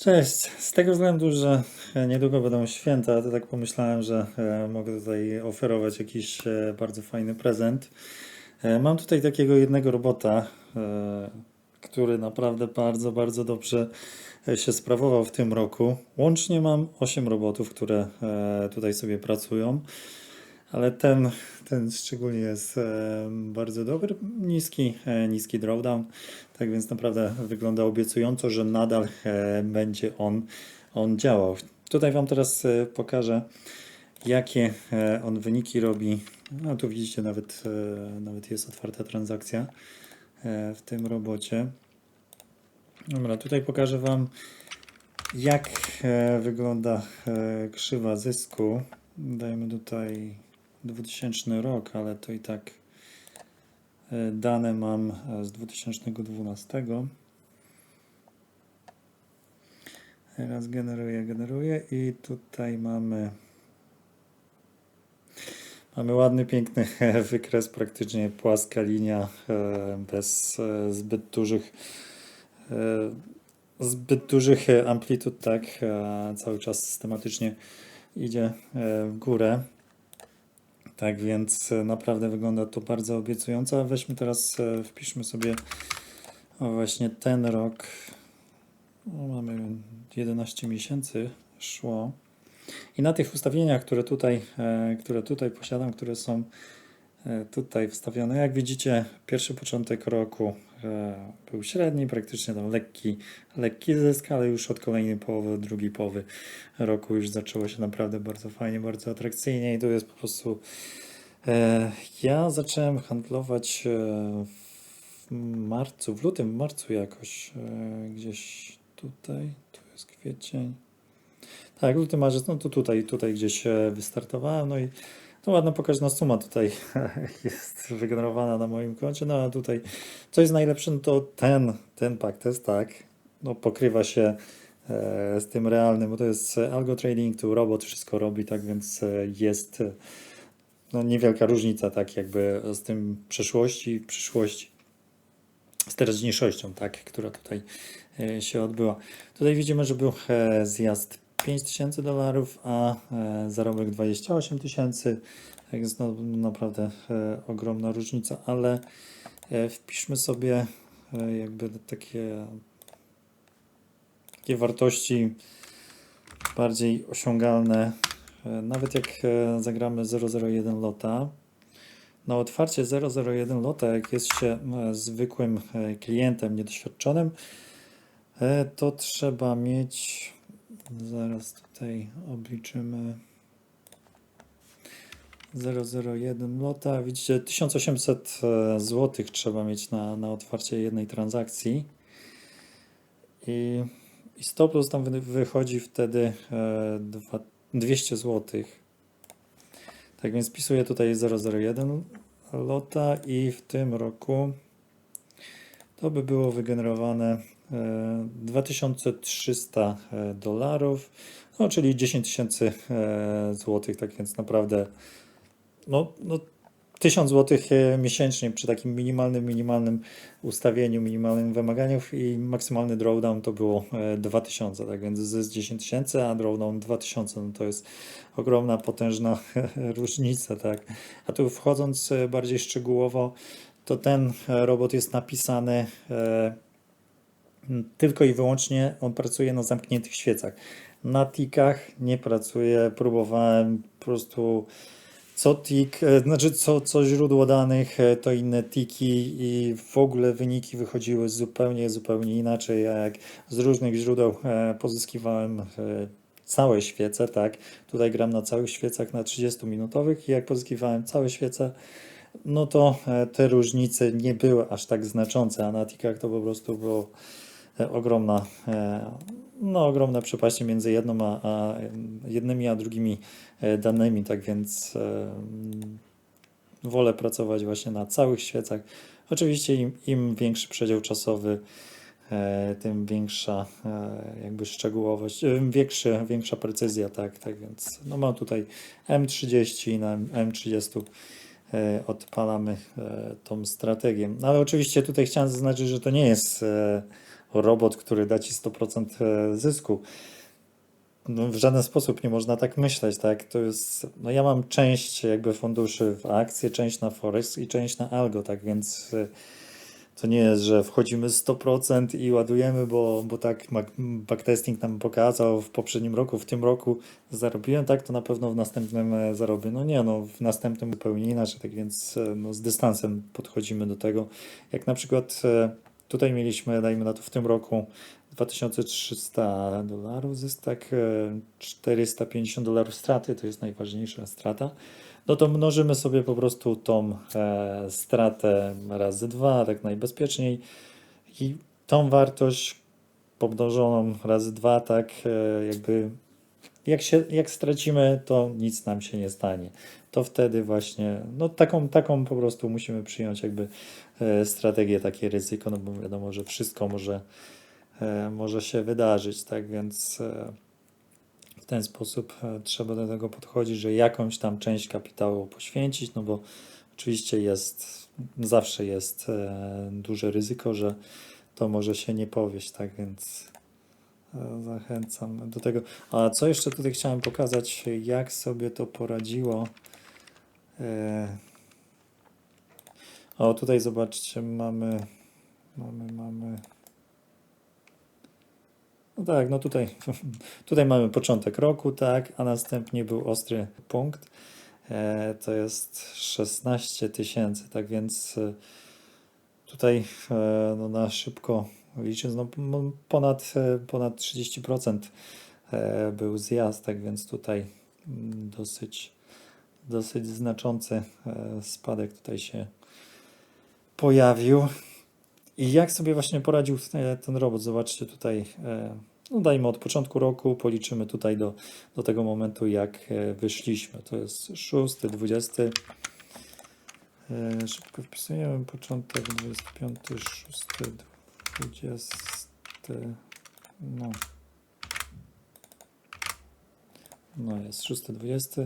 Cześć. Z tego względu, że e, niedługo będą święta, to tak pomyślałem, że e, mogę tutaj oferować jakiś e, bardzo fajny prezent. Mam tutaj takiego jednego robota, który naprawdę bardzo, bardzo dobrze się sprawował w tym roku. Łącznie mam 8 robotów, które tutaj sobie pracują. Ale ten, ten szczególnie jest e, bardzo dobry, niski, e, niski drawdown, tak więc naprawdę wygląda obiecująco, że nadal e, będzie on, on działał. Tutaj Wam teraz pokażę, jakie on wyniki robi. No tu widzicie, nawet, nawet jest otwarta transakcja w tym robocie. Dobra, tutaj pokażę Wam, jak wygląda krzywa zysku. Dajmy tutaj 2000 rok, ale to i tak e, dane mam e, z 2012. Teraz generuję, generuję i tutaj mamy mamy ładny, piękny wykres, praktycznie płaska linia e, bez zbyt dużych zbyt dużych amplitud, tak, cały czas systematycznie idzie w górę. Tak więc e, naprawdę wygląda to bardzo obiecująco. Weźmy teraz, e, wpiszmy sobie właśnie ten rok. O, mamy 11 miesięcy szło. I na tych ustawieniach, które tutaj, e, które tutaj posiadam, które są tutaj wstawione, jak widzicie, pierwszy początek roku był średni, praktycznie tam lekki, lekki zysk, ale już od kolejnej połowy, drugiej połowy roku już zaczęło się naprawdę bardzo fajnie, bardzo atrakcyjnie i to jest po prostu E, Ja zacząłem handlować e, w marcu, w lutym, w marcu jakoś, e, gdzieś tutaj, tu jest kwiecień. Tak, luty, marzec, no to tutaj, tutaj gdzieś wystartowałem, no i to ładna pokaźna suma tutaj jest wygenerowana na moim koncie, no a tutaj co jest najlepsze, no to ten, ten pack test, tak, no pokrywa się e, z tym realnym, bo to jest e, algo trading, tu robot wszystko robi, tak więc e, jest no, niewielka różnica, tak jakby z tym przeszłości przyszłości, z teraźniejszością, tak, która tutaj się odbyła. Tutaj widzimy, że był zjazd 5000 dolarów, a e, zarobek 28 tysięcy, tak jest no, naprawdę e, ogromna różnica, ale e, wpiszmy sobie jakby takie, takie wartości bardziej osiągalne. Nawet jak zagramy 001 lota, na otwarcie 001 lota, jak jest się zwykłym klientem niedoświadczonym, to trzeba mieć, zaraz tutaj obliczymy. 001 lota, widzicie 1800 zł trzeba mieć na, na otwarcie jednej transakcji. I, i stop loss tam wy- wychodzi wtedy e, dwa, 200 zł. Tak więc wpisuję tutaj 001 lota i w tym roku to by było wygenerowane e, 2300 e, dolarów, no czyli 10 tysięcy e, złotych, tak więc naprawdę no, no 1000 złotych e, miesięcznie przy takim minimalnym, minimalnym ustawieniu, minimalnym wymaganiach i maksymalny drawdown to było e, 2000, tak więc zysk 10 tysięcy, a drawdown 2000, no to jest ogromna, potężna różnica, tak. A tu wchodząc e, bardziej szczegółowo, to ten e, robot jest napisany e, tylko i wyłącznie, on pracuje na zamkniętych świecach. Na tikach nie pracuje, próbowałem po prostu co tik, e, znaczy co, co źródło danych, to inne tiki i w ogóle wyniki wychodziły zupełnie, zupełnie inaczej, a jak z różnych źródeł pozyskiwałem całe świece, tak, tutaj gram na całych świecach na 30-minutowych i jak pozyskiwałem całe świece, no to e, te różnice nie były aż tak znaczące, a na tikach to po prostu było e, ogromna, e, no ogromne przepaście między jedną a, a jednymi a drugimi danymi, tak więc mm, wolę pracować właśnie na całych świecach. Oczywiście im, im większy przedział czasowy, tym większa jakby szczegółowość, większy, większa precyzja, tak, tak więc no mam tutaj M30 i na M30 e, odpalamy e, tą strategię. No ale oczywiście tutaj chciałem zaznaczyć, że to nie jest e, robot, który da ci 100% e, zysku. No, w żaden sposób nie można tak myśleć, tak? To jest, no ja mam część jakby funduszy w akcje, część na Forex i część na Algo, tak więc to nie jest, że wchodzimy 100% i ładujemy, bo, bo tak backtesting nam pokazał w poprzednim roku, w tym roku zarobiłem, tak, to na pewno w następnym e, zarobię. No nie, no w następnym zupełnie inaczej, tak więc e, no, z dystansem podchodzimy do tego. Jak na przykład e, tutaj mieliśmy, dajmy na to w tym roku 2300 dolarów zysk, tak e, 450 dolarów straty, to jest najważniejsza strata, no to mnożymy sobie po prostu tą e, stratę razy dwa, tak najbezpieczniej i tą wartość pomnożoną razy dwa, tak e, jakby jak, się, jak stracimy, to nic nam się nie stanie. To wtedy właśnie, no taką, taką po prostu musimy przyjąć jakby e, strategię, takie ryzyko, no bo wiadomo, że wszystko może, e, może się wydarzyć, tak więc e, ten sposób e, trzeba do tego podchodzić, że jakąś tam część kapitału poświęcić, no bo oczywiście jest, zawsze jest e, duże ryzyko, że to może się nie powieść, tak więc e, zachęcam do tego. A co jeszcze tutaj chciałem pokazać, jak sobie to poradziło. O, tutaj zobaczcie, mamy, mamy, mamy. No tak, no tutaj, tutaj mamy początek roku, tak, a następnie był ostry punkt. E, to jest 16 tysięcy, tak więc e, tutaj e, no, na szybko licząc, no, ponad, ponad 30% e, był zjazd, tak więc tutaj mm, dosyć, dosyć znaczący spadek tutaj się pojawił. I jak sobie właśnie poradził ten robot? Zobaczcie tutaj, no dajmy od początku roku, policzymy tutaj do, do tego momentu, jak e, wyszliśmy. To jest 6, 20. E, Szybko wpisujemy początek 25, 6, 20. No. No jest 6, 20.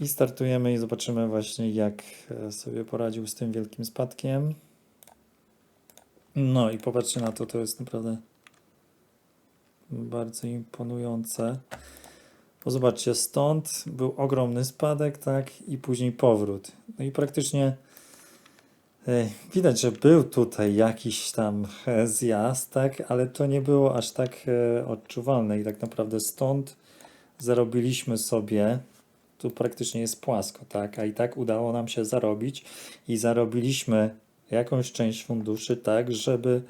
I startujemy i zobaczymy właśnie, jak e, sobie poradził z tym wielkim spadkiem. No i popatrzcie na to, to jest naprawdę bardzo imponujące. Bo zobaczcie, stąd był ogromny spadek, tak, i później powrót. No i praktycznie widać, że był tutaj jakiś tam e, zjazd, tak, ale to nie było aż tak e, odczuwalne i tak naprawdę stąd zarobiliśmy sobie, tu praktycznie jest płasko, tak, a i tak udało nam się zarobić i zarobiliśmy jakąś część funduszy tak, żeby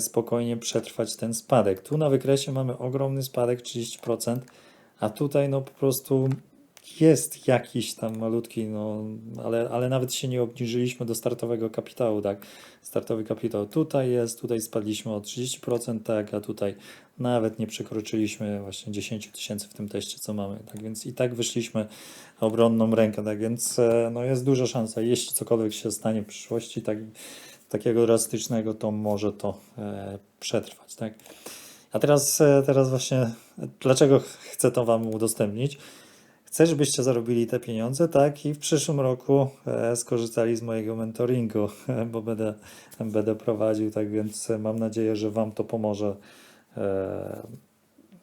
spokojnie przetrwać ten spadek. Tu na wykresie mamy ogromny spadek 30%, a tutaj no po prostu jest jakiś tam malutki, no ale, ale nawet się nie obniżyliśmy do startowego kapitału, tak? Startowy kapitał tutaj jest, tutaj spadliśmy o 30%, tak, a tutaj nawet nie przekroczyliśmy właśnie 10 tysięcy w tym teście, co mamy, tak więc i tak wyszliśmy obronną rękę, tak więc e, no jest duża szansa, jeśli cokolwiek się stanie w przyszłości, tak, takiego drastycznego, to może to e, przetrwać, tak? A teraz, e, teraz właśnie, e, dlaczego chcę to Wam udostępnić? Chcę, żebyście zarobili te pieniądze, tak? I w przyszłym roku e, skorzystali z mojego mentoringu, bo będę, będę prowadził, tak więc e, mam nadzieję, że Wam to pomoże e,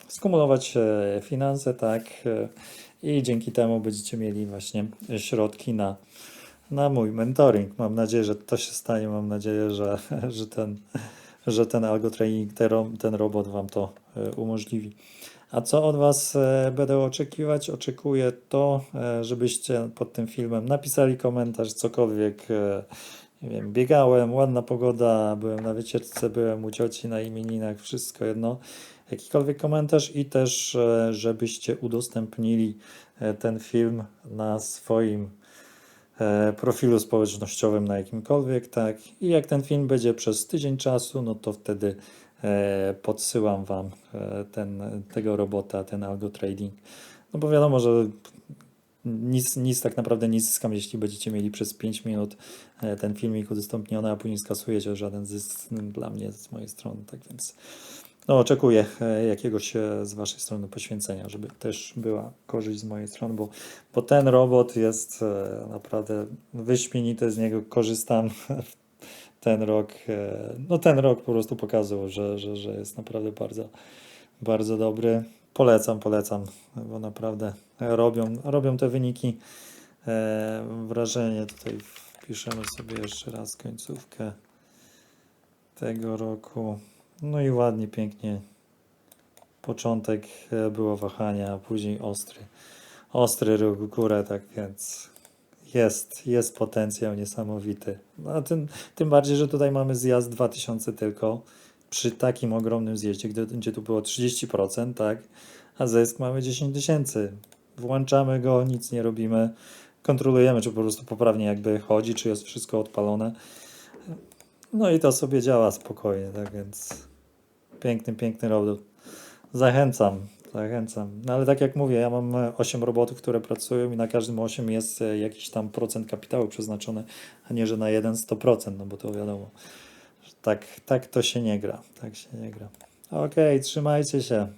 skumulować e, finanse, tak? E, I dzięki temu będziecie mieli właśnie środki na, na mój mentoring. Mam nadzieję, że to się stanie. Mam nadzieję, że, że ten, że ten algo training, ten, ro- ten robot Wam to e, umożliwi. A co od Was e, będę oczekiwać? Oczekuję to, e, żebyście pod tym filmem napisali komentarz, cokolwiek. Nie wiem, biegałem, ładna pogoda, byłem na wycieczce, byłem u cioci na imieninach, wszystko jedno. Jakikolwiek komentarz i też, żebyście udostępnili ten film na swoim profilu społecznościowym na jakimkolwiek, tak. I jak ten film będzie przez tydzień czasu, no to wtedy e, podsyłam Wam e, ten, tego robota, ten algo trading. No bo wiadomo, że nic, nic tak naprawdę nie zyskam, jeśli będziecie mieli przez 5 minut e, ten filmik udostępniony, a później skasujecie żaden zysk dla mnie z mojej strony, tak więc no, oczekuję e, jakiegoś e, z Waszej strony poświęcenia, żeby też była korzyść z mojej strony, bo, bo ten robot jest e, naprawdę wyśmienity, z niego korzystam ten rok, no ten rok po prostu pokazał, że, że, że jest naprawdę bardzo, bardzo dobry. Polecam, polecam, bo naprawdę robią, robią te wyniki wrażenie. Tutaj wpiszemy sobie jeszcze raz końcówkę tego roku. No i ładnie, pięknie. Początek e, było wahania, a później ostry, ostry ruch górę, tak więc jest, jest potencjał niesamowity. No, tym, tym bardziej, że tutaj mamy zjazd 2000 tylko przy takim ogromnym zjeździe, gdzie, gdzie tu było 30%, tak, a zysk mamy 10 tysięcy. Włączamy go, nic nie robimy, kontrolujemy, czy po prostu poprawnie jakby chodzi, czy jest wszystko odpalone. No i to sobie działa spokojnie, tak więc piękny, piękny robot. Zachęcam, zachęcam. No ale tak jak mówię, ja mam e, 8 robotów, które pracują i na każdym 8 jest e, jakiś tam procent kapitału przeznaczony, a nie, że na jeden 100%, no bo to wiadomo, tak, tak to się nie gra, tak się nie gra. Okej, trzymajcie się.